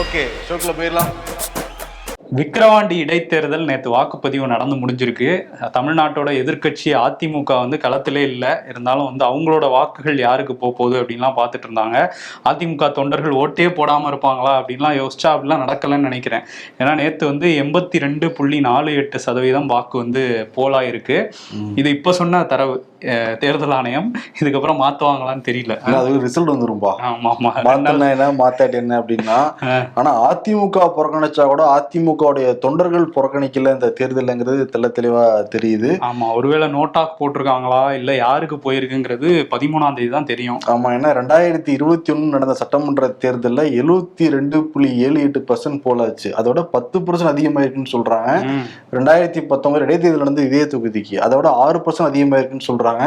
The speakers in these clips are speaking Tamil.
ஓகே ஷோக்கில் போயிடலாம். விக்கிரவாண்டி இடைத்தேர்தல் நேற்று வாக்குப்பதிவு நடந்து முடிஞ்சிருக்கு. தமிழ்நாட்டோட எதிர்க்கட்சி அதிமுக வந்து களத்திலே இல்லை. இருந்தாலும் வந்து அவங்களோட வாக்குகள் யாருக்கு போக போகுது அப்படின்லாம் பார்த்துட்டு இருந்தாங்க. அதிமுக தொண்டர்கள் ஓட்டே போடாமல் இருப்பாங்களா அப்படின்லாம் யோசிச்சா அப்படிலாம் நடக்கலைன்னு நினைக்கிறேன். ஏன்னா நேற்று வந்து எண்பத்தி ரெண்டு புள்ளி நாலு எட்டு சதவீதம் வாக்கு வந்து போலா இருக்கு இது இப்போ சொன்ன தரவு தேர்தல் ஆணையம். இதுக்கப்புறம் மாற்றுவாங்களான்னு தெரியல. அது ரிசல்ட் வந்துரும்பா. ஆமா ஆமா மாத்தாட்டி என்ன அப்படின்னா ஆனா அதிமுக புறக்கணிச்சா கூட அதிமுகவுடைய தொண்டர்கள் புறக்கணிக்கல இந்த தேர்தலுங்கிறது தெள்ள தெளிவா தெரியுது. ஆமா ஒருவேளை நோட்டாக் போட்டிருக்காங்களா? இல்ல யாருக்கு போயிருக்குங்கிறது பதிமூணாம் தேதி தான் தெரியும். ஆமா ஏன்னா ரெண்டாயிரத்தி இருபத்தி ஒண்ணு நடந்த சட்டமன்ற தேர்தல்ல எழுபத்தி ரெண்டு புள்ளி ஏழு எட்டு பர்சன்ட் போலாச்சு. அதோட பத்து பர்சன்ட் அதிகமாயிருக்குன்னு சொல்றாங்க. ரெண்டாயிரத்தி பத்தொன்பது இடைத்தேர்தல் நடந்து இதே தொகுதிக்கு. அதோட ஆறு பர்சன்ட் அதிகமாயிருக்குன்னு சொல்றாங்க.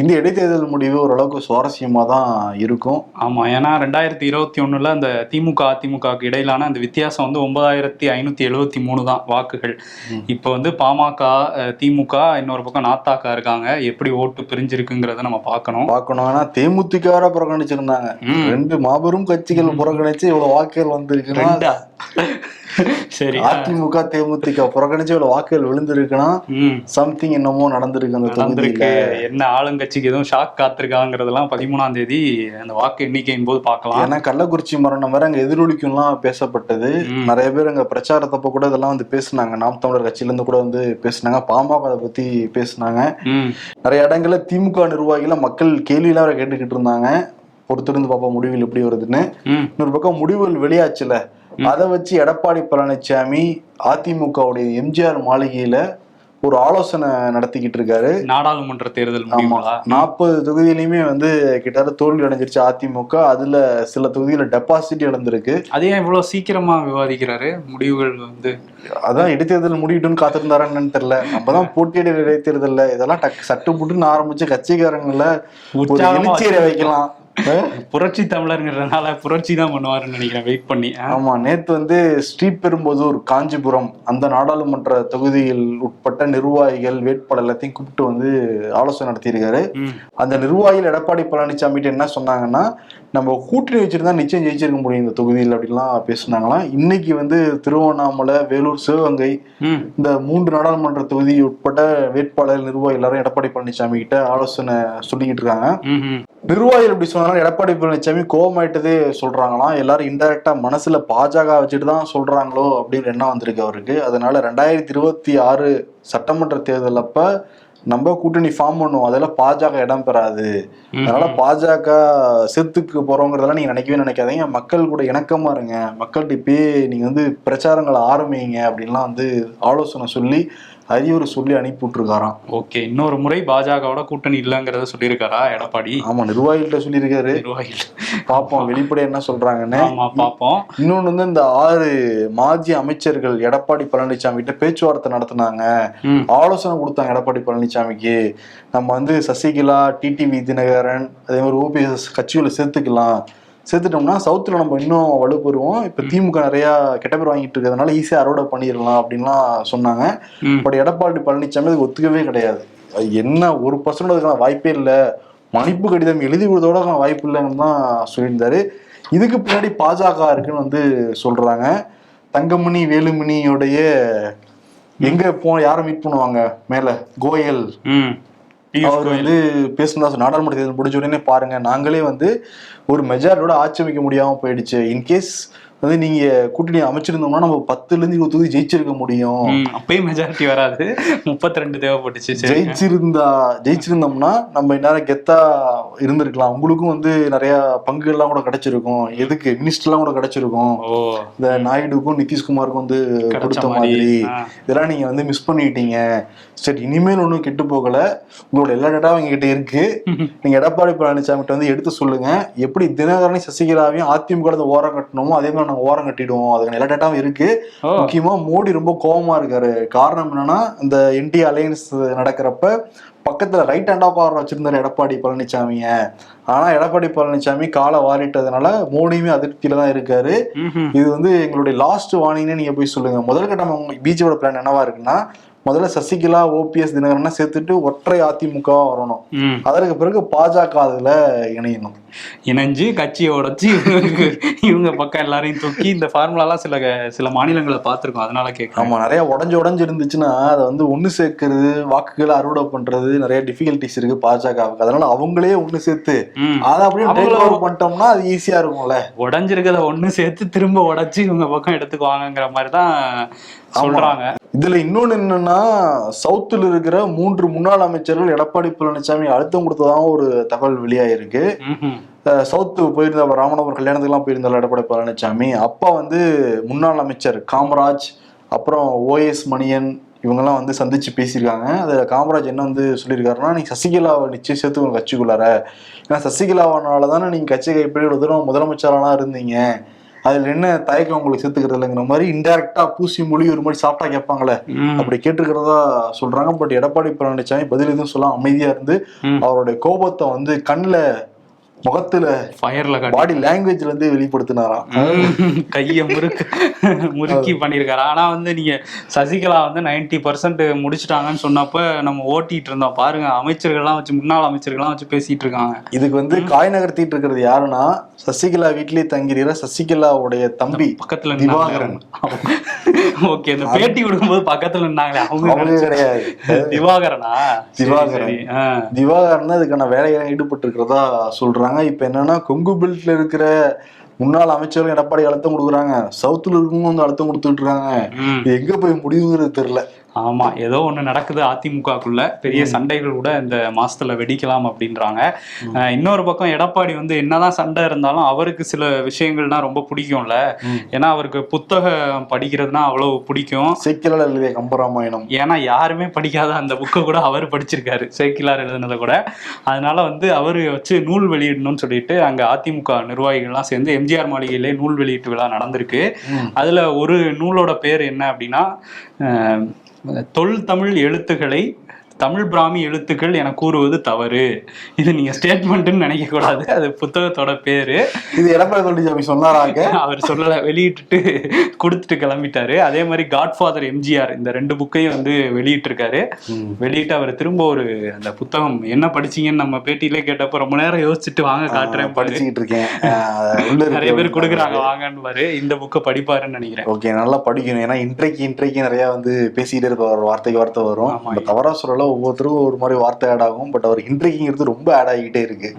இந்த இடைத்தேர்தல் முடிவு ஓரளவுக்கு சுவாரஸ்யமா தான் இருக்கும். ஆமா ஏன்னா ரெண்டாயிரத்தி இருபத்தி ஒண்ணுல அந்த திமுக அதிமுகவுக்கு இடையிலான அந்த வித்தியாசம் வந்து ஒன்பதாயிரத்தி ஐநூத்தி எழுபத்தி மூணு தான் வாக்குகள். இப்போ வந்து பாமக திமுக இன்னொரு பக்கம் நாத்தாக்கா இருக்காங்க. எப்படி ஓட்டு பிரிஞ்சிருக்குங்கிறத நம்ம பார்க்கணும். பார்க்கணும். ஆனா தேமுதிக வர புறக்கணிச்சிருந்தாங்க. ரெண்டு மாபெரும் கட்சிகள் புறக்கணிச்சு இவ்வளவு வாக்குகள் வந்திருக்குன்னா ரெண்டா? சரி அதிமுக தேமுதிக புறக்கணிச்சு இவ்வளவு வாக்குகள் விழுந்திருக்குன்னா சம்திங் என்னமோ நடந்திருக்கு அந்த நடந்திருக்கு. என்ன ஆளுங்கட்சிக்கு எதுவும் ஷாக் காத்திருக்காங்கிறதெல்லாம் பதிமூணாம் தேதி அந்த வாக்கு எண்ணிக்கையின் போது பார்க்கலாம். ஏன்னா கள்ளக்குறிச்சி மரணம் வேற அங்க எதிரொலிக்கும்லாம் பேசப்பட்டது. நிறைய பேர் அங்க பிரச்சாரத்தப்ப கூட இதெல்லாம் வந்து பேசுனாங்க. நாம் தமிழர் கட்சியில இருந்து கூட வந்து பேசுனாங்க. பாமக அதை பத்தி பேசுனாங்க. நிறைய இடங்கள்ல திமுக நிர்வாகிகள மக்கள் கேள்வியெல்லாம் கேட்டுக்கிட்டு இருந்தாங்க. பொறுத்திருந்து பார்ப்போம் முடிவுகள் எப்படி வருதுன்னு. இன்னொரு பக்கம் முடிவுகள் வெளியாச்சுல. அதை வச்சு எடப்பாடி பழனிசாமி அதிமுகவுடைய எம்ஜிஆர் மாளிகையில ஒரு ஆலோசனை நடத்திக்கிட்டு இருக்காரு. நாடாளுமன்ற தேர்தல் நாற்பது தொகுதியிலுமே வந்து கிட்டத்தட்ட தோல்வி அடைஞ்சிருச்சு அதிமுக. அதுல சில தொகுதியில டெபாசிட் இழந்திருக்கு. அது இவ்வளவு சீக்கிரமா விவாதிக்கிறாரு? முடிவுகள் வந்து அதான் இடைத்தேர்தல் முடியட்டும்னு காத்திருந்தாரான்னு தெரியல. அப்பதான் போட்டியிட இடைத்தேர்தல்ல இதெல்லாம் டக்கு சட்டு புட்டுன்னு ஆரம்பிச்சு கட்சிக்காரங்கள எழுச்சியரை வைக்கலாம். புரட்சி தமிழர்ங்கிறதுனால புரட்சி தான் பண்ணுவாருன்னு நினைக்கிறேன். வெயிட் பண்ணி. ஆமா நேத்து வந்து ஸ்ரீபெரும்புதூர் காஞ்சிபுரம் அந்த நாடாளுமன்ற தொகுதியில் உட்பட்ட நிர்வாகிகள் வேட்பாளர் எல்லாத்தையும் கூப்பிட்டு வந்து ஆலோசனை நடத்தியிருக்காரு. அந்த நிர்வாகிகள் எடப்பாடி பழனிசாமிகிட்ட என்ன சொன்னாங்கன்னா நம்ம கூட்டணி வச்சிருந்தா நிச்சயம் ஜெயிச்சிருக்க முடியும் இந்த தொகுதியில் அப்படிலாம் பேசுனாங்களாம். இன்னைக்கு வந்து திருவண்ணாமலை வேலூர் சிவகங்கை இந்த மூன்று நாடாளுமன்ற தொகுதி உட்பட்ட வேட்பாளர் நிர்வாகி எல்லாரும் எடப்பாடி பழனிசாமி கிட்ட ஆலோசனை சொல்லிக்கிட்டு இருக்காங்க. நிர்வாகிகள் சொன்னாலும் எடப்பாடி பழனிசாமி கோவமாயிட்டதே சொல்றாங்களாம். எல்லாரும் இன்டெரக்டா மனசுல பாஜக வச்சுட்டு தான் சொல்றாங்களோ அப்படின்னு எண்ணம் வந்திருக்கு அவருக்கு. அதனால ரெண்டாயிரத்தி இருபத்தி ஆறு சட்டமன்ற தேர்தல் அப்ப நம்ம கூட்டணி ஃபார்ம் பண்ணுவோம். அதெல்லாம் பாஜக இடம் பெறாது. அதனால பாஜக செத்துக்கு போறோங்கிறதெல்லாம் நீங்க நினைக்கவே நினைக்காதீங்க. மக்கள் கூட இணக்கமா இருங்க. மக்கள்கிட்ட இப்பயே நீங்க வந்து பிரச்சாரங்களை ஆரம்பிங்க அப்படின்லாம் வந்து ஆலோசனை சொல்லி அறிவுரை சொல்லி அனுப்பி விட்டுருக்காராம் ஓகே இன்னொரு முறை பாஜகவோட கூட்டணி இல்லைங்கிறத சொல்லியிருக்காரா எடப்பாடி? ஆமா நிர்வாகிகள்கிட்ட சொல்லியிருக்காரு. நிர்வாகிகள். பாப்போம் வெளிப்படை என்ன சொல்றாங்கன்னு. ஆமா பாப்போம். இன்னொன்னு வந்து இந்த ஆறு மாஜி அமைச்சர்கள் எடப்பாடி பழனிசாமி கிட்ட பேச்சுவார்த்தை நடத்தினாங்க. ஆலோசனை கொடுத்தாங்க எடப்பாடி பழனிசாமிக்கு நம்ம வந்து சசிகலா டிடிவி தினகரன் அதே மாதிரி ஓபிஎஸ் கட்சிகளை சேர்த்துக்கலாம். சேர்த்துட்டோம்னா சவுத்துல நம்ம இன்னும் வலுப்பெறுவோம். இப்ப திமுக நிறைய கெட்ட பேர் வாங்கிட்டு இருக்கிறதுனால ஈஸியா அறுவடை பண்ணிடலாம் அப்படின்லாம் சொன்னாங்க. பட் எடப்பாடி பழனிசாமி அதுக்கு ஒத்துக்கவே கிடையாது. அது என்ன ஒரு பர்சன்ட் அதுக்கான வாய்ப்பே இல்லை. மன்னிப்பு கடிதம் எழுதி கொடுத்தோட வாய்ப்பு இல்லைன்னு தான் சொல்லியிருந்தாரு. இதுக்கு பின்னாடி பாஜக இருக்குன்னு வந்து சொல்றாங்க. தங்கமணி வேலுமணியோடைய எங்க போ யாரை மீட் பண்ணுவாங்க? மேல கோயல். அவர் வந்து சொன்னார். நாடாளுமன்ற தேர்தல் முடிஞ்ச உடனே பாருங்க நாங்களே வந்து ஒரு மெஜாரிட்டியோட ஆட்சி அமைக்க முடியாம போயிடுச்சு இன்கேஸ் வந்து நீங்க கூட்டணி அமைச்சிருந்தோம்னா நம்ம பத்துல இருந்து இருபது தொகுதி ஜெயிச்சிருக்க முடியும். அப்பயும் மெஜாரிட்டி வராது. முப்பத்தி ரெண்டு தேவைப்பட்டுச்சு. சரி. ஜெயிச்சிருந்தா ஜெயிச்சிருந்தோம்னா நம்ம இந்நேரம் கெத்தா இருந்திருக்கலாம். உங்களுக்கும் வந்து நிறைய பங்குகள்லாம் கூட கிடைச்சிருக்கும். எதுக்கு? மினிஸ்டர்லாம் கூட கிடைச்சிருக்கும். இந்த நாயுடுக்கும் நிதிஷ்குமாருக்கும் வந்து கொடுத்த மாதிரி. இதெல்லாம் நீங்க வந்து மிஸ் பண்ணிட்டீங்க. சரி இனிமேல் ஒன்றும் கெட்டு போகல. உங்களோட எல்லா டேட்டாவும் எங்ககிட்ட இருக்கு. நீங்க எடப்பாடி பழனிசாமிகிட்ட வந்து எடுத்து சொல்லுங்க. எப்படி தினகரனை சசிகலாவையும் அதிமுக ஓரம் கட்டணுமோ அதே மாதிரி நாங்க ஓரம் கட்டிடுவோம். அதுக்கான எல்லா டேட்டாவும் இருக்கு. முக்கியமா மோடி ரொம்ப கோவமா இருக்காரு. காரணம் என்னன்னா இந்த என்டி அலையன்ஸ் நடக்கிறப்ப பக்கத்துல ரைட் ஹேண்டா உட்கார வச்சிருந்தாரு எடப்பாடி பழனிசாமிய ஆனா எடப்பாடி பழனிசாமி காலை வாரிட்டதுனால மோடியுமே அதிருப்தியில தான் இருக்காரு. இது வந்து எங்களுடைய லாஸ்ட் வார்னிங்னு நீங்க போய் சொல்லுங்க. முதல் கட்டம் பிஜேபியோட பிளான் என்னவா இருக்குன்னா முதல்ல சசிகலா ஓபிஎஸ் தினகரனை சேர்த்துட்டு ஒற்றை அதிமுக வரணும். அதற்கு பிறகு பாஜக அதுல இணையணும். இணைஞ்சு கட்சியை உடைச்சு இவங்க பக்கம் எல்லாரையும் தூக்கி இந்த ஃபார்முலாலாம் சில சில மாநிலங்களை பார்த்திருக்கோம். அதனால கேட்கலாம் ஆமா நிறைய உடஞ்சு உடஞ்சு இருந்துச்சுன்னா அதை வந்து ஒண்ணு சேர்க்கறது வாக்குகளை அறுவடை பண்றது நிறைய டிஃபிகல்டிஸ் இருக்கு பாஜகவுக்கு. அதனால அவங்களே ஒண்ணு சேர்த்து. அதை அப்படியே பண்ணிட்டோம்னா அது ஈஸியா இருக்கும்ல. உடைஞ்சிருக்கத ஒண்ணு சேர்த்து திரும்ப உடைச்சு இவங்க பக்கம் எடுத்துக்குவாங்கங்கிற மாதிரி தான் சொல்றாங்க. இதுல இன்னொன்னு என்னன்னா சவுத்துல இருக்கிற மூன்று முன்னாள் அமைச்சர்கள் எடப்பாடி பழனிசாமி அழுத்தம் கொடுத்ததாகவும் ஒரு தகவல் வெளியாயிருக்கு. சவுத்து போயிருந்த ராமநாதபுரம் கல்யாணத்துக்குலாம் போயிருந்தார் எடப்பாடி பழனிசாமி. அப்பா வந்து முன்னாள் அமைச்சர் காமராஜ் அப்புறம் ஓஎஸ் மணியன் இவங்கெல்லாம் வந்து சந்திச்சு பேசியிருக்காங்க. அதில் காமராஜ் என்ன வந்து சொல்லியிருக்காருன்னா நீ சசிகலாவை நிச்சயம் சேர்த்து உங்க கட்சிக்குள்ளார. ஏன்னா சசிகலாவனால தானே நீங்க கட்சி ஒரு தூரம் முதலமைச்சராலாம் இருந்தீங்க. அதுல என்ன தயக்கம் உங்களுக்கு சேர்த்துக்கிறது இல்லைங்கிற மாதிரி இன்டெரக்டா பூசி மொழி ஒரு மாதிரி சாப்பிட்டா கேட்பாங்களே. அப்படி கேட்டிருக்கிறதா சொல்றாங்க பட் எடப்பாடி பழனிசாமி பதில் எதுவும் சொல்லாம அமைதியா இருந்து. அவருடைய கோபத்தை வந்து கண்ணுல முகத்துல ஃபயர்ல பாடி லாங்குவேஜ்ல இருந்து வெளிப்படுத்தினாராம். கைய முறுக்கு முறுக்கி பண்ணிருக்காரு? ஆனா வந்து நீங்க சசிகலா வந்து 90% பர்சன்ட் முடிச்சிட்டாங்கன்னு சொன்னப்ப நம்ம ஓட்டிட்டு இருந்தோம். பாருங்க அமைச்சர்கள்லாம் வச்சு முன்னாள் அமைச்சர்கள்லாம் வச்சு பேசிட்டு இருக்காங்க. இதுக்கு வந்து காய் நகர்த்திட்டு இருக்கிறது யாருன்னா சசிகலா வீட்லயே தங்கிருக்கிற சசிகலாவுடைய தம்பி பக்கத்துல திவாகரன். ஓகே இந்த பேட்டி விடும்போது பக்கத்துல நின்னாங்களே அவங்க கிடையாது. திவாகரனா? திவாகரன். திவாகரன் அதுக்கான வேலையில ஈடுபட்டு இருக்கிறதா சொல்றாங்க. இப்ப என்னன்னா கொங்கு பெல்ட்ல இருக்கிற முன்னாள் அமைச்சர்கள் எடப்பாடி அழுத்தம் கொடுக்குறாங்க. சவுத்துல இருக்கவங்க வந்து அழுத்தம் கொடுத்துட்டு இருக்காங்க. எங்க போய் முடிவுங்கிறது தெரியல. ஆமா ஏதோ ஒண்ணு நடக்குது அதிமுகக்குள்ள. பெரிய சண்டைகள் கூட இந்த மாசத்துல வெடிக்கலாம் அப்படின்றாங்க. இன்னொரு பக்கம் எடப்பாடி வந்து என்னதான் சண்டை இருந்தாலும் அவருக்கு சில விஷயங்கள்னா ரொம்ப பிடிக்கும்ல. ஏன்னா அவருக்கு புத்தகம் படிக்கிறதுனா அவ்வளவு பிடிக்கும். சைக்கிளால் எழுதிய கம்பராமாயணம். ஏன்னா யாருமே படிக்காத அந்த புக்கை கூட அவர் படிச்சிருக்காரு சேக்கிலார் எழுதுனதை கூட. அதனால வந்து அவர் வச்சு நூல் வெளியிடணும்னு சொல்லிட்டு அங்க அதிமுக நிர்வாகிகள்லாம் சேர்ந்து எம்ஜிஆர் மாளிகையிலே நூல் வெளியீட்டு விழா நடந்திருக்கு. அதுல ஒரு நூலோட பேர் என்ன அப்படின்னா தொல் தமிழ் எழுத்துக்களை தமிழ் பிராமி எழுத்துக்கள் என கூறுவது தவறு. இது நீங்க ஸ்டேட்மெண்ட்னு நினைக்க கூடாது அது புத்தகத்தோட பேரு. இது எடப்பாடி பழனிசாமி சொன்னாராங்க. அவர் சொல்லல வெளியிட்டுட்டு கொடுத்துட்டு கிளம்பிட்டாரு. அதே மாதிரி காட்ஃபாதர் எம்ஜிஆர் இந்த ரெண்டு புக்கையும் வந்து வெளியிட்டிருக்காரு. வெளியிட்டு அவர் திரும்ப ஒரு அந்த புத்தகம் என்ன படிச்சீங்கன்னு நம்ம பேட்டியிலே கேட்டப்ப ரொம்ப நேரம் யோசிச்சுட்டு வாங்க காட்டுறேன். படிச்சுக்கிட்டு இருக்கேன். இருக்கு நிறைய பேர் கொடுக்குறாங்க வாங்கன்னு பாரு இந்த புக்கை படிப்பாருன்னு நினைக்கிறேன். ஓகே நல்லா படிக்கணும். ஏன்னா இன்றைக்கு இன்றைக்கு நிறைய வந்து பேசிக்கிட்டே இருப்பார் வார்த்தைக்கு வார்த்தை வரும். தவறா சொல்லல ஒவ்வொருத்தருக்கும் ஒரு மாதிரி வார்த்தை ஆட் ஆகும். பட் அவர் இன்ட்ரிகிங் ரொம்ப ஆட் ஆகிக்கிட்டே இருக்கு.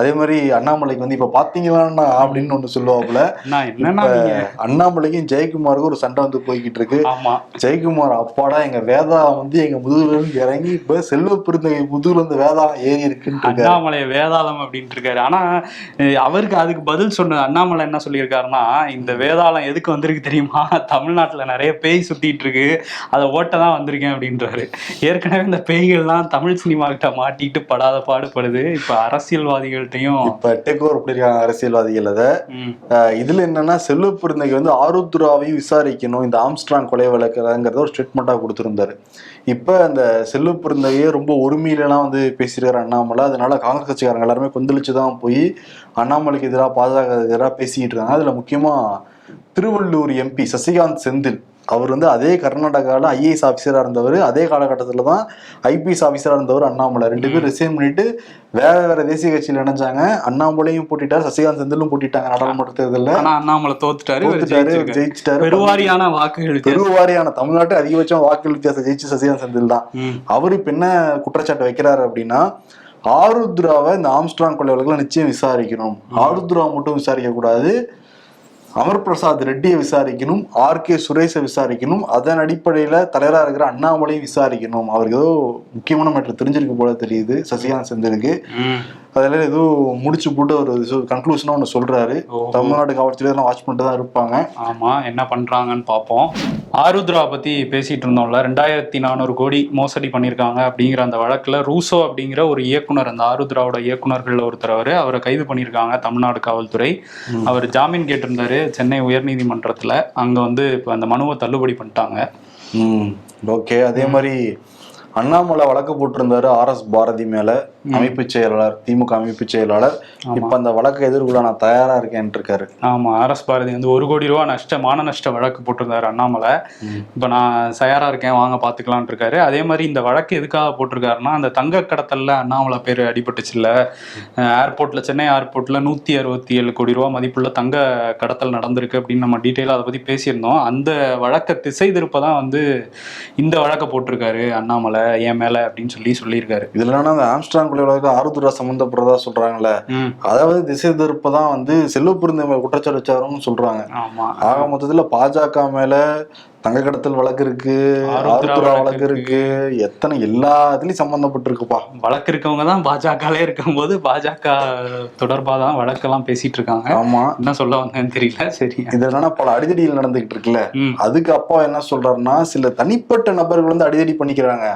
அதே மாதிரி அண்ணாமலைக்கு வந்து இப்ப பாத்தீங்களான்னா அப்படின்னு ஒண்ணு சொல்லுவாப்புல. நான் என்னன்னா நீங்க? அண்ணாமலைக்கும் ஜெயக்குமாருக்கும் ஒரு சண்டை வந்து போய்கிட்டு இருக்கு ஆமா. ஜெயக்குமார் அப்பாடா எங்க வேதா வந்து எங்க முதுகுல இருந்து இறங்கி இப்ப செல்வ பெருந்தகை முதுகுல இருந்து வேதா ஏறி இருக்குன்னு அண்ணாமலை வேதாளம் அப்படின்ட்டு இருக்காரு ஆனா அவருக்கு அதுக்கு பதில் சொன்ன அண்ணாமலை என்ன சொல்லியிருக்காருன்னா இந்த வேதாளம் எதுக்கு வந்திருக்கு தெரியுமா? தமிழ்நாட்டுல நிறைய பேய் சுத்திட்டு இருக்கு அதை ஓட்ட தான் வந்திருக்கேன் அப்படின்றாரு. ஏற்கனவே இந்த பேய்கள்லாம் தமிழ் சினிமா கிட்ட மாட்டிட்டு படாத பாடுபடுது. இப்ப அரசியல்வாதிகள்ட்டையும் இப்ப டேக் ஓவர் பண்ணிருக்காங்க அரசியல்வாதிகள் அதை. இதுல என்னன்னா செல்வ பெருந்தகை வந்து ஆருத்ராவையும் விசாரிக்கணும். இந்த ஆம்ஸ்ட்ராங் கொலை வழக்குறங்கிறத ஒரு ஸ்டேட்மெண்டா கொடுத்திருந்தாரு. இப்ப அந்த செல்வ பெருந்தகையே ரொம்ப ஒருமையிலாம் வந்து பேசியிருக்காரு அண்ணாமலை. அதனால காங்கிரஸ் கட்சிக்காரங்க எல்லாருமே கொந்தளிச்சு தான் போய் அண்ணாமலைக்கு எதிராக பாஜக எதிராக பேசிக்கிட்டு இருக்காங்க. அதுல முக்கியமா திருவள்ளூர் எம்பி சசிகாந்த் செந்தில் அவர் வந்து அதே கர்நாடகாவில் ஐஏஎஸ் ஆஃபீஸராக இருந்தவர். அதே காலகட்டத்தில் தான் ஐபிஎஸ் ஆஃபீஸராக இருந்தவர் அண்ணாமலை. ரெண்டு பேரும் ரிசைன் பண்ணிட்டு வேற வேற தேசிய கட்சியில் இணைஞ்சாங்க. அண்ணாமலையும் போட்டிட்டார் சசிகாந்த் செந்திலும் போட்டிட்டாங்க நாடாளுமன்ற தேர்தலில். ஆனா அண்ணாமலை தோத்துட்டாரு. ஜெயிச்சிட்டாரு. பெருவாரியான வாக்குகள். பெருவாரியான தமிழ்நாட்டு அதிகபட்சம் வாக்குகள் வித்தியாசம் ஜெயிச்சு சசிகாந்த் செந்தில் தான். அவர் இப்ப என்ன குற்றச்சாட்டு வைக்கிறாரு அப்படின்னா ஆருத்ராவை இந்த ஆம்ஸ்ட்ராங் கொலை வழக்குல நிச்சயம் விசாரிக்கணும். ஆருத்ரா மட்டும் விசாரிக்க கூடாது அமர் பிரசாத் ரெட்டியை விசாரிக்கணும் ஆர் கே சுரேஷை விசாரிக்கணும் அதன் அடிப்படையில தலைவரா இருக்கிற அண்ணாமலையும் விசாரிக்கணும். அவருக்கு ஏதோ முக்கியமான மேட்டர் தெரிஞ்சிருக்கு போல தெரியுது. சசிகாந்த் செந்திலுக்கு. அதில் ஏதோ முடிச்சு போட்டு ஒரு கன்க்ளூஷனா ஒன்று சொல்றாரு. ஓஹோ. தமிழ்நாடு காவல்துறை வாட்ச் பண்ணிட்டு தான் இருப்பாங்க. ஆமா என்ன பண்றாங்கன்னு பார்ப்போம். ஆருத்ரா பத்தி பேசிட்டு இருந்தோம்ல ரெண்டாயிரத்தி நானூறு கோடி மோசடி பண்ணியிருக்காங்க அப்படிங்கிற அந்த வழக்குல ரூசோ அப்படிங்கிற ஒரு இயக்குனர் அந்த ஆருத்ராவோட இயக்குனர்கள்ல ஒருத்தர் அவரு அவரை கைது பண்ணியிருக்காங்க தமிழ்நாடு காவல்துறை. அவர் ஜாமீன் கேட்டிருந்தாரு சென்னை உயர்நீதிமன்றத்துல. அங்க வந்து இப்ப அந்த மனுவை தள்ளுபடி பண்ணிட்டாங்க. ஓகே அதே மாதிரி அண்ணாமலை வழக்கு போட்டிருந்தாரு ஆர் எஸ் பாரதி மேல அமைப்பு செயலாளர் திமுக அமைப்பு செயலாளர். இப்ப அந்த வழக்கை எதிர்கொள்ள நான் தயாரா இருக்கேன் இருக்காரு ஆமா ஆர்எஸ் பாரதி வந்து ஒரு கோடி ரூபா நஷ்ட மான நஷ்ட வழக்கு போட்டிருந்தாரு அண்ணாமலை. இப்ப நான் தயாரா இருக்கேன் வாங்க பாத்துக்கலாம்னு இருக்காரு. அதே மாதிரி இந்த வழக்கு எதுக்காக போட்டிருக்காருன்னா அந்த தங்க கடத்தல்ல அண்ணாமலை பேர் அடிபட்டுச்சுல்ல ஏர்போர்ட்ல சென்னை ஏர்போர்ட்ல நூத்தி அறுபத்தி ஏழு கோடி ரூபா மதிப்புள்ள தங்க கடத்தல் நடந்திருக்கு அப்படின்னு நம்ம டீட்டெயிலாக அதை பத்தி பேசியிருந்தோம். அந்த வழக்கை திசை திருப்ப தான் வந்து இந்த வழக்கை போட்டிருக்காரு அண்ணாமலை. என் மேல அப்படின்னு சொல்லி சொல்லியிருக்காரு. இதுல என்னன்னா அந்த ஆம்ஸ்ட்ராங் கொலைவழக்கு ஆருத்ரா சம்பந்தப்படுறதா சொல்றாங்கல்ல. அதாவது திசை திருப்பதான் வந்து செல்வ புரிந்த மேல குற்றச்சாட்டு வச்சாருன்னு சொல்றாங்க. ஆமா. ஆக மொத்தத்துல பாஜக மேல தங்க கடத்தல் வழக்கு இருக்கு ஆருத்ரா வழக்கு இருக்கு. எத்தனை எல்லா இதுலயும் சம்பந்தப்பட்டிருக்குப்பா. வழக்கு இருக்கவங்க தான் பாஜகலே இருக்கும்போது பாஜக தொடர்பாக தான் வழக்கெல்லாம் பேசிட்டு இருக்காங்க. ஆமா. என்ன சொல்ல வந்தேன்னு தெரியல. சரி. இது என்னன்னா பல அடிதடிகள் நடந்துகிட்டு இருக்குல்ல. அதுக்கு அப்பா என்ன சொல்றாருன்னா சில தனிப்பட்ட நபர்கள் வந்து அடிதடி பண்ணிக்கிறாங்க.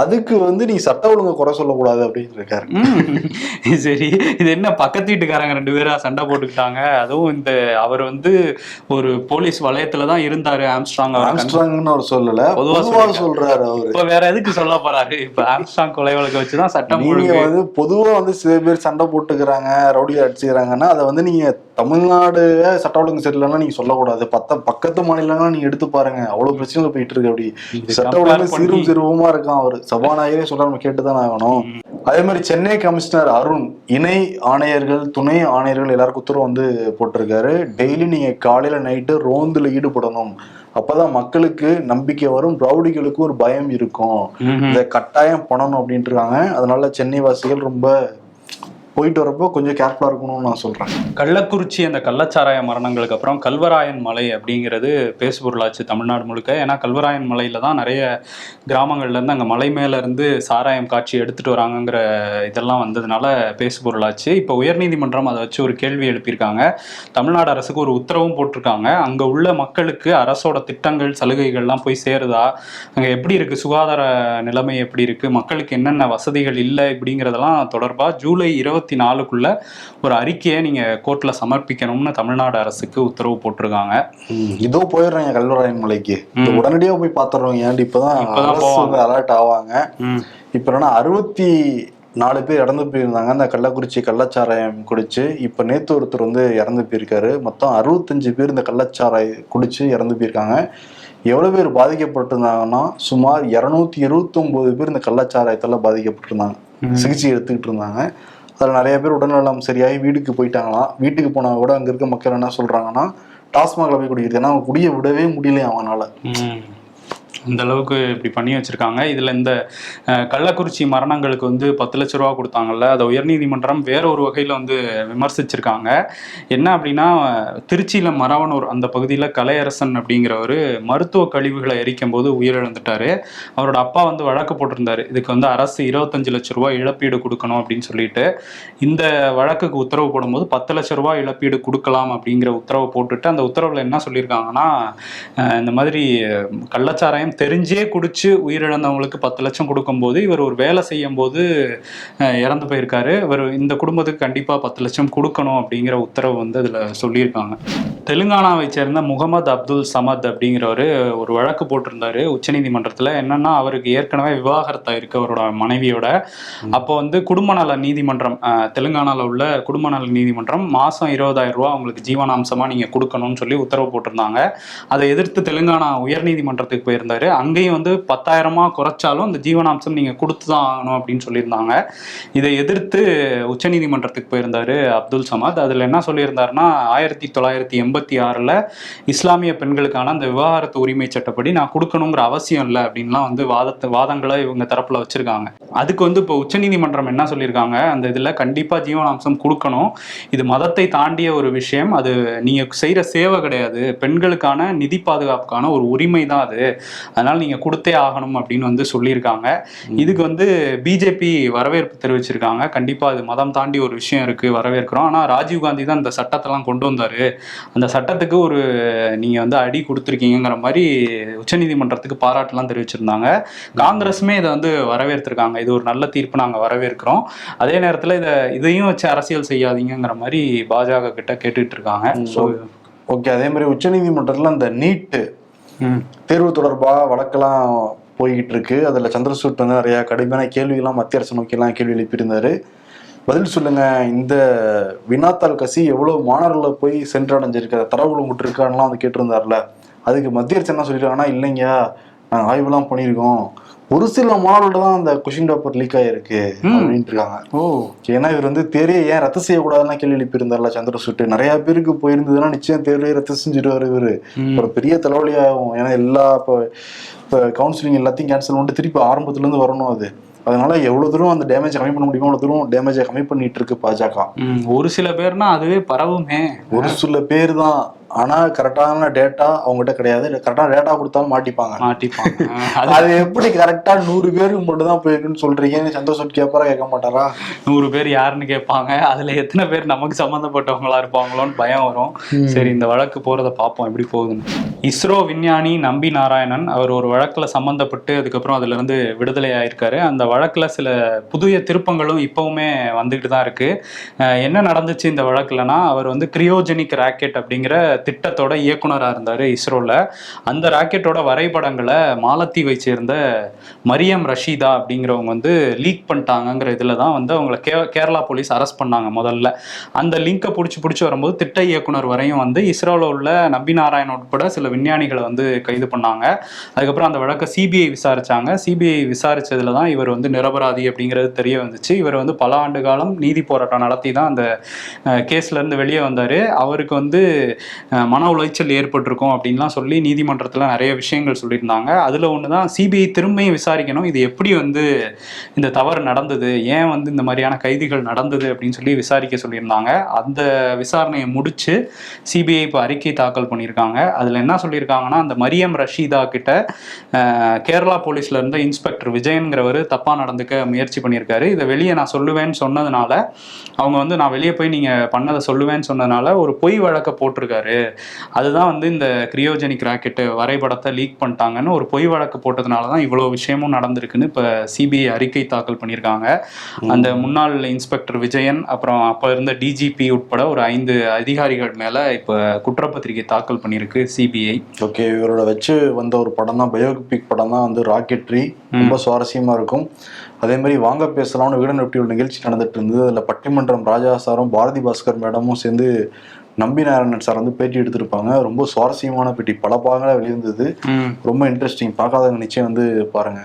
அதுக்கு வந்து நீ சட்ட ஒழுங்கை குறை சொல்லக்கூடாது அப்படின்னு இருக்காரு. சரி. இது என்ன பக்கத்து வீட்டுக்காரங்க ரெண்டு பேரா சண்டை போட்டுக்கிட்டாங்க? அதுவும் இந்த அவர் வந்து ஒரு போலீஸ் வலயத்துல தான் இருந்தாரு ஆம்ஸ்ட்ராங் ஆம்ஸ்ட்ராங்னு அவர் சொல்லல. பொதுவா சொல்றாரு அவரு. இப்ப வேற எதுக்கு சொல்ல போறாரு? இப்ப ஆம்ஸ்ட்ராங் கொலை வழக்கு வச்சுதான் சட்டம் நீங்க வந்து பொதுவா வந்து சில பேர் சண்டை போட்டுக்கிறாங்க ரவுடியை அடிச்சுக்கிறாங்கன்னா அதை வந்து நீங்க தமிழ்நாடு சட்ட ஒழுங்கு சரியில்லைன்னா நீங்க சொல்லக்கூடாது. பத்த பக்கத்து மாநிலங்கள்லாம் நீங்க எடுத்து பாருங்க. அவ்வளவு பிரச்சனைகள் போயிட்டு இருக்கு அப்படி. சட்ட ஒழுங்கு சீரும் சிறுவமா இருக்கான் அவரு. சபாநாயகரே சொல்ற நம்ம கேட்டுதான் ஆகணும். அதே மாதிரி சென்னை கமிஷனர் அருண் இணை ஆணையர்கள் துணை ஆணையர்கள் எல்லாருக்கும் உத்தரவு வந்து போட்டிருக்காரு. டெய்லி நீங்க காலையில நைட்டு ரோந்துல ஈடுபடணும். அப்பதான் மக்களுக்கு நம்பிக்கை வரும் ரவுடிகளுக்கு ஒரு பயம் இருக்கும். இதை கட்டாயம் பண்ணணும் அப்படின்ட்டு இருக்காங்க. அதனால சென்னை வாசிகள் ரொம்ப போயிட்டு வரப்போ கொஞ்சம் கேர்ஃபுல்லா இருக்கணும்னு நான் சொல்றேன். கள்ளக்குறிச்சி அந்த கள்ளச்சாராய மரணங்களுக்கு அப்புறம் கல்வராயன் மலை அப்படிங்கிறது பேசுபொருளாச்சு தமிழ்நாடு முழுக்க. ஏன்னா கல்வராயன் மலையில தான் நிறைய கிராமங்கள்ல இருந்து அங்க மலை மேல இருந்து சாராயம் காட்சி எடுத்துட்டு வராங்கங்கிற இதெல்லாம் வந்ததுனால பேசுபொருளாச்சு இப்போ உயர்நீதிமன்றம் அதை வச்சு ஒரு கேள்வி எழுப்பியிருக்காங்க. தமிழ்நாடு அரசுக்கு ஒரு உத்தரவும் போட்டிருக்காங்க. அங்க உள்ள மக்களுக்கு அரசோட திட்டங்கள் சலுகைகள்லாம் போய் சேருதா? அங்க எப்படி இருக்கு? சுகாதார நிலைமை எப்படி இருக்கு? மக்களுக்கு என்னென்ன வசதிகள் இல்லை இப்படிங்கிறதெல்லாம் தொடர்பா ஜூலை இருபத்தி நாலுக்குள்ள ஒரு அறிக்கையை நீங்க கோர்ட்ல சமர்ப்பிக்கணும்னு தமிழ்நாடு அரசுக்கு உத்தரவு போட்டிருக்காங்க. இதோ போயிடுறாங்க கல்வராயன் மலைக்கு. உடனடியா போய் பாத்துறோம். ஏன்டி இப்பதான் அலர்ட் ஆவாங்க. இப்ப என்னன்னா அறுபத்தி நாலு பேர் இறந்து போயிருந்தாங்க. அந்த கள்ளக்குறிச்சி கள்ளச்சாராயம் குடிச்சு இப்ப நேத்து ஒருத்தர் வந்து இறந்து போயிருக்காரு. மொத்தம் அறுபத்தஞ்சு பேர் இந்த கள்ளச்சாராயம் குடிச்சு இறந்து போயிருக்காங்க. எவ்வளவு பேர் பாதிக்கப்பட்டிருந்தாங்கன்னா சுமார் இருநூத்தி இருபத்தி ஒன்பது பேர் இந்த கள்ளச்சாராயத்தால பாதிக்கப்பட்டிருந்தாங்க. சிகிச்சை எடுத்துக்கிட்டு இருந்தாங்க. அதுல நிறைய பேர் உடல்நலம் சரியாகி வீட்டுக்கு போயிட்டாங்களாம். வீட்டுக்கு போனா கூட அங்கே இருக்க மக்கள் என்ன சொல்றாங்கன்னா டாஸ்மாக்ல போய் குடிக்கிறது. ஏன்னா அவங்க குடிய விடவே முடியல அவனால இந்த அளவுக்கு இப்படி பண்ணி வச்சிருக்காங்க. இதுல இந்த கள்ளக்குறிச்சி மரணங்களுக்கு வந்து பத்து லட்ச ரூபா கொடுத்தாங்கல்ல அதை உயர்நீதிமன்றம் வேற ஒரு வகையில வந்து விமர்சிச்சிருக்காங்க. என்ன அப்படின்னா திருச்சியில மரவனூர் அந்த பகுதியில கலையரசன் அப்படிங்கிறவர் மருத்துவ கழிவுகளை எரிக்கும் போது உயிரிழந்துட்டாரு. அவரோட அப்பா வந்து வழக்கு போட்டிருந்தாரு. இதுக்கு வந்து அரசு இருபத்தஞ்சு லட்ச ரூபாய் இழப்பீடு கொடுக்கணும் அப்படின்னு சொல்லிட்டு. இந்த வழக்குக்கு உத்தரவு போடும்போது பத்து லட்ச ரூபாய் இழப்பீடு கொடுக்கலாம் அப்படிங்கிற உத்தரவை போட்டுட்டு அந்த உத்தரவுல என்ன சொல்லியிருக்காங்கன்னா இந்த மாதிரி கள்ளச்சாராயம் தெரிஞ்சே குடிச்சு உயிரிழந்தவங்களுக்கு பத்து லட்சம் கொடுக்கும்போது இவர் ஒரு வேலை செய்யும் போது இறந்து போயிருக்காரு. இவர் இந்த குடும்பத்துக்கு கண்டிப்பா பத்து லட்சம் கொடுக்கணும் அப்படிங்கிற உத்தரவு வந்து அதுல சொல்லியிருக்காங்க. தெலுங்கானாவை சேர்ந்த முகமது அப்துல் சமத் அப்படிங்கிறவர் ஒரு வழக்கு போட்டிருந்தாரு உச்சநீதிமன்றத்தில். என்னன்னா அவருக்கு ஏற்கனவே விவாகரத்தை இருக்கு அவரோட மனைவியோட. அப்போ வந்து குடும்ப நல நீதிமன்றம் தெலுங்கானாவில் உள்ள குடும்ப நல நீதிமன்றம் மாதம் இருபதாயிரம் ரூபா அவங்களுக்கு ஜீவனாம்சமாக நீங்கள் கொடுக்கணும்னு சொல்லி உத்தரவு போட்டிருந்தாங்க. அதை எதிர்த்து தெலுங்கானா உயர்நீதிமன்றத்துக்கு போயிருந்தார் அங்கேயும் வந்து பத்தாயிரமா குறைச்சாலும் இந்த ஜீவனாம்சம் நீங்க கொடுத்து தான் ஆகணும் அப்படின்னு சொல்லியிருந்தாங்க. இதை எதிர்த்து உச்சநீதிமன்றத்துக்கு போயிருந்தாரு அப்துல் சமாத். அதுல என்ன சொல்லியிருந்தாருன்னா ஆயிரத்தி தொள்ளாயிரத்தி எண்பத்தி ஆறுல இஸ்லாமிய பெண்களுக்கான அந்த விவாகரத்து உரிமை சட்டப்படி நான் கொடுக்கணுங்கிற அவசியம் இல்லை அப்படின்லாம் வந்து வாதத்தை வாதங்களை இவங்க தரப்புல வச்சிருக்காங்க. அதுக்கு வந்து இப்போ உச்சநீதிமன்றம் என்ன சொல்லியிருக்காங்க? அந்த இதுல கண்டிப்பா ஜீவனாம்சம் கொடுக்கணும். இது மதத்தை தாண்டிய ஒரு விஷயம். அது நீங்க செய்யற சேவை கிடையாது. பெண்களுக்கான நிதி பாதுகாப்புக்கான ஒரு உரிமை தான் அது. அதனால நீங்க கொடுத்தே ஆகணும் அப்படின்னு வந்து சொல்லியிருக்காங்க. இதுக்கு வந்து பிஜேபி வரவேற்பு தெரிவிச்சிருக்காங்க. கண்டிப்பா இது மதம் தாண்டி ஒரு விஷயம் இருக்கு வரவேற்கிறோம். ஆனா ராஜீவ் காந்தி தான் இந்த சட்டத்தெல்லாம் கொண்டு வந்தாரு. அந்த சட்டத்துக்கு ஒரு நீங்க வந்து அடி கொடுத்துருக்கீங்கிற மாதிரி உச்சநீதிமன்றத்துக்கு பாராட்டுலாம் தெரிவிச்சிருந்தாங்க. காங்கிரஸுமே இதை வந்து வரவேற்றிருக்காங்க இது ஒரு நல்ல தீர்ப்பு நாங்க வரவேற்கிறோம். அதே நேரத்துல இதை இதையும் வச்சு அரசியல் செய்யாதீங்கங்கிற மாதிரி பாஜக கிட்ட கேட்டுட்டு இருக்காங்க. ஓகே அதே மாதிரி உச்சநீதிமன்றத்துல அந்த நீட் தேர்வு தொடர்பாக வழக்கெல்லாம் போய்கிட்டு இருக்கு அதில் சந்திரசூட் வந்து நிறைய கடுமையான கேள்விகள்லாம் மத்திய அரசு நோக்கிலாம் கேள்வி எழுப்பியிருந்தாரு. பதில் சொல்லுங்க இந்த வினாத்தாள் கசி எவ்வளவு மாணவர்களை போய் சென்றடைஞ்சிருக்க தரவுகள் உங்கள்கிட்ட இருக்கான்லாம் வந்து கேட்டிருந்தார்ல. அதுக்கு மத்திய அரசு என்ன சொல்லியிருக்காங்கன்னா இல்லைங்க நாங்கள் ஆய்வுலாம் பண்ணியிருக்கோம். ஒரு சில மாணவர்கள்ட்ட தான் அந்த கொஷின் பேப்பர் லீக் ஆயிருக்கு அப்படின்ட்டு இருக்காங்க ஓ. ஏன்னா இவர் வந்து தேர்வை ஏன் ரத்து செய்யக்கூடாதுன்னு கேள்வி எழுப்பியிருந்தார்ல சந்திரசூட் நிறைய பேருக்கு போயிருந்ததுன்னா நிச்சயம் தேர்வையை ரத்து செஞ்சிருவாரு இவரு. ஒரு பெரிய தலைவலியாகும் ஏன்னா எல்லா இப்போ இப்போ கவுன்சிலிங் எல்லாத்தையும் கேன்சல் பண்ணிட்டு திருப்பி ஆரம்பத்துல இருந்து வரணும் அது. அதனால எவ்வளவு தூரம் அந்த டேமேஜ் கம்மி பண்ண முடியுமோ அவ்வளவு தூரம் டேமேஜை கம்மி பண்ணிட்டு இருக்கு பாஜக. ஒரு சில பேர்னா அதுவே பரவுமே. ஒரு சில பேர் தான். ஆனா கரெக்டான டேட்டா அவங்ககிட்ட கிடையாது. கரெக்டான டேட்டா கொடுத்தாலும் மாட்டிப்பாங்க. மாட்டிப்பாங்க. அது எப்படி கரெக்டா நூறு பேருக்கு மட்டும் தான் போயிருக்குன்னு சொல்றீங்கன்னு சந்தோஷம் கேட்பாரா கேட்க மாட்டாரா? நூறு பேர் யாருன்னு கேட்பாங்க. அதுல எத்தனை பேர் நமக்கு சம்மந்தப்பட்டவங்களா இருப்பாங்களோன்னு பயம் வரும். சரி இந்த வழக்கு போறத பார்ப்போம் எப்படி போகுதுன்னு. இஸ்ரோ விஞ்ஞானி நம்பி நாராயணன் அவர் ஒரு வழக்குல சம்மந்தப்பட்டு அதுக்கப்புறம் அதுல இருந்து விடுதலை ஆயிருக்காரு. அந்த வழக்குல சில புதிய திருப்பங்களும் இப்பவுமே வந்துகிட்டு தான் இருக்கு என்ன நடந்துச்சு இந்த வழக்குலனா அவர் வந்து கிரியோஜெனிக் ராக்கெட் அப்படிங்கிற திட்டத்தோட இயக்குனராக இருந்தார் இஸ்ரோவில் அந்த ராக்கெட்டோட வரைபடங்களை மாலத்தீவை சேர்ந்த மரியம் ரஷீதா அப்படிங்கிறவங்க வந்து லீக் பண்ணிட்டாங்கங்கிற இதில் தான் வந்து அவங்கள கே கேரளா போலீஸ் அரெஸ்ட் பண்ணாங்க முதல்ல. அந்த லிங்கை பிடிச்சி பிடிச்சி வரும்போது திட்ட இயக்குனர் வரையும் வந்து இஸ்ரோவில் உள்ள நம்பி நாராயண் உட்பட சில விஞ்ஞானிகளை வந்து கைது பண்ணாங்க. அதுக்கப்புறம் அந்த வழக்கை சிபிஐ விசாரிச்சாங்க. சிபிஐ விசாரிச்சதுல தான் இவர் வந்து நிரபராதி அப்படிங்கிறது தெரிய வந்துச்சு. இவர் வந்து பல ஆண்டு காலம் நீதி போராட்டம் நடத்தி தான் அந்த கேஸ்லேருந்து வெளியே வந்தார். அவருக்கு வந்து மன உளைச்சல் ஏற்பட்டிருக்கும் அப்படின்லாம் சொல்லி நீதிமன்றத்தில் நிறைய விஷயங்கள் சொல்லியிருந்தாங்க. அதில் ஒன்று தான் சிபிஐ திரும்பியும் விசாரிக்கணும். இது எப்படி வந்து இந்த தவறு நடந்தது? ஏன் வந்து இந்த மாதிரியான கைதிகள் நடந்தது அப்படின்னு சொல்லி விசாரிக்க சொல்லியிருந்தாங்க. அந்த விசாரணையை முடித்து சிபிஐ இப்போ அறிக்கை தாக்கல் பண்ணியிருக்காங்க. அதில் என்ன சொல்லியிருக்காங்கன்னா அந்த மரியம் ரஷீதா கிட்ட கேரளா போலீஸில் இருந்த இன்ஸ்பெக்டர் விஜயன்கிறவர் தப்பாக நடந்துக்க முயற்சி பண்ணியிருக்காரு. இதை வெளியே நான் சொல்லுவேன்னு சொன்னதுனால அவங்க வந்து நான் வெளியே போய் நீங்கள் பண்ணதை சொல்லுவேன்னு சொன்னதுனால ஒரு பொய் வழக்கை போட்டிருக்காரு. அதுதான் வந்து இந்த கிரியோஜெனிக் ராக்கெட்டு வரைபடத்தை லீக் பண்ணிட்டாங்கன்னு ஒரு பொய் வழக்கு போட்டதுனால தான் இவ்வளோ விஷயமும் நடந்திருக்குன்னு இப்போ சிபிஐ அறிக்கை தாக்கல் பண்ணியிருக்காங்க. அந்த முன்னாள் இன்ஸ்பெக்டர் விஜயன் அப்புறம் அப்போ இருந்த டிஜிபி உட்பட ஒரு ஐந்து அதிகாரிகள் மேலே இப்போ குற்றப்பத்திரிகை தாக்கல் பண்ணியிருக்கு சிபிஐ ஓகே இவரோட வச்சு வந்த ஒரு படம் தான் பயோபிக் படம் தான் வந்து ராக்கெட்ரி. ரொம்ப சுவாரஸ்யமா இருக்கும். அதே மாதிரி வாங்க பேசலாம்னு வீடன் ஒரு நிகழ்ச்சி நடந்துட்டு இருந்தது. அதில் பட்டிமன்றம் ராஜா சாரும் பாரதி பாஸ்கர் மேடமும் சேர்ந்து நம்பி நாராயணன் சார் வந்து பேட்டி எடுத்திருப்பாங்க. ரொம்ப சுவாரஸ்யமான பேட்டி. பல பாகங்களாக வெளியிருந்தது ரொம்ப இன்ட்ரெஸ்டிங் பார்க்காதவங்க நிச்சயம் வந்து பாருங்க.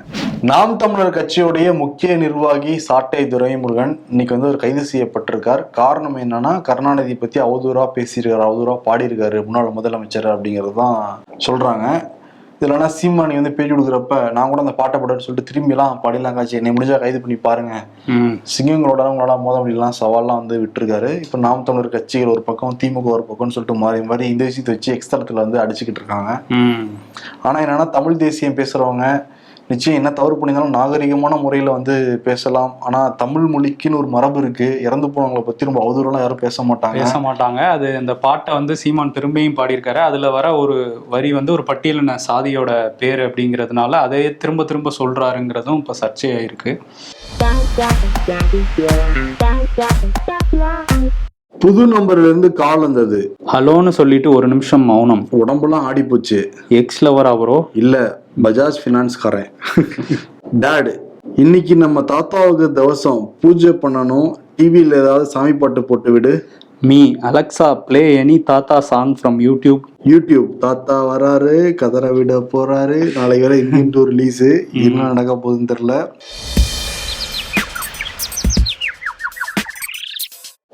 நாம் தமிழர் கட்சியுடைய முக்கிய நிர்வாகி சாட்டை துரைமுருகன் இன்னைக்கு வந்து ஒரு கைது செய்யப்பட்டிருக்கார். காரணம் என்னன்னா கருணாநிதி பத்தி அவதூறா பேசியிருக்காரு அவதூறா பாடியிருக்காரு முன்னாள் முதலமைச்சர் அப்படிங்கிறது தான் சொல்றாங்க. இதுலனா சீமானி வந்து பேட்டி கொடுக்குறப்ப நான் கூட அந்த பாட்டை பாடுன்னு சொல்லிட்டு திரும்பிலாம் பாடிலாம் காட்சி என்னை முடிஞ்சா கைது பண்ணி பாருங்க. சிங்கங்களோட உங்களால மோத முடியலாம் சவால்லாம் வந்து விட்டுருக்காரு. இப்போ நாம் தமிழர் கட்சிகள் ஒரு பக்கம் திமுக ஒரு பக்கம்னு சொல்லிட்டு மாறி மாறி இந்த விஷயத்தை வச்சு எக்ஸ்தலத்தில் வந்து அடிச்சுக்கிட்டு இருக்காங்க. ஆனா என்னன்னா தமிழ் தேசியம் பேசுறவங்க நிச்சயம் என்ன தவறு பண்ணியிருந்தாலும் நாகரிகமான முறையில வந்து பேசலாம். ஆனா தமிழ் மொழிக்குன்னு ஒரு மரபு இருக்கு. இறந்து போனவங்களை பத்தி ரொம்ப அவதூறெல்லாம் யாரும் பேச மாட்டாங்க. பேச மாட்டாங்க. அது இந்த பாட்டை வந்து சீமான் திரும்பியும் பாடியிருக்காரு. அதுல வர ஒரு வரி வந்து ஒரு பட்டியலின சாதியோட பேர் அப்படிங்கிறதுனால அதே திரும்ப திரும்ப சொல்றாருங்கிறதும் இப்ப சர்ச்சையாயிருக்கு புது நம்பர்ல இருந்து கால் வந்தது. ஹலோன்னு சொல்லிட்டு ஒரு நிமிஷம் மௌனம். உடம்பெல்லாம் ஆடி போச்சு எக்ஸ் லவர் அவரோ இல்ல பஜாஜ் ஃபினான்ஸ்காரன் டாட் இன்னைக்கு நம்ம தாத்தாவுக்கு தவசம் பூஜை பண்ணணும் டிவியில் ஏதாவது சாமி பாட்டு போட்டு விடு. மீ அலெக்சா ப்ளே எனி தாத்தா சாங் ஃப்ரம் யூடியூப் யூடியூப் தாத்தா வராரு கதற விட போறாரு. நாளைக்கு வரை இந்தியன் டூர் ரிலீஸு என்ன நடக்க போகுதுன்னு தெரியல.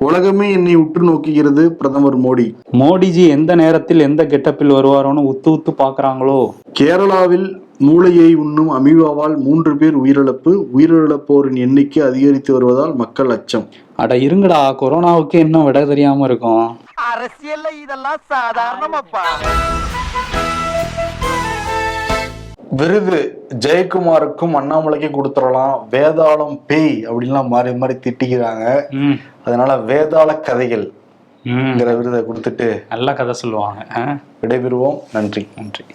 உலகமே என்னை உற்று நோக்குகிறது பிரதமர் மோடி. மோடிஜி எந்த நேரத்தில் எந்த கெட்டப்பில் வருவாரோன்னு உத்து உத்து பார்க்கறாங்களோ கேரளாவில் மூளையை உண்ணும் அமீபாவால் மூன்று பேர் உயிரிழப்பு உயிரிழப்போரின் எண்ணிக்கை அதிகரித்து வருவதால் மக்கள் அச்சம். அட இருங்கடா கொரோனாவுக்கு இன்னும் விட தெரியாம இருக்கும். அரசியல்ல இதெல்லாம் சாதாரணமாப்பா. விருது ஜெயக்குமாருக்கும் அண்ணாமலைக்கும் கொடுத்துடலாம். வேதாளம் பேய் அப்படின்லாம் மாறி மாறி திட்டிக்கிறாங்க. ம். அதனால வேதாள கதைகள் விருதை கொடுத்துட்டு நல்ல கதை சொல்லுவாங்க? விடைபெறுவோம். நன்றி. நன்றி.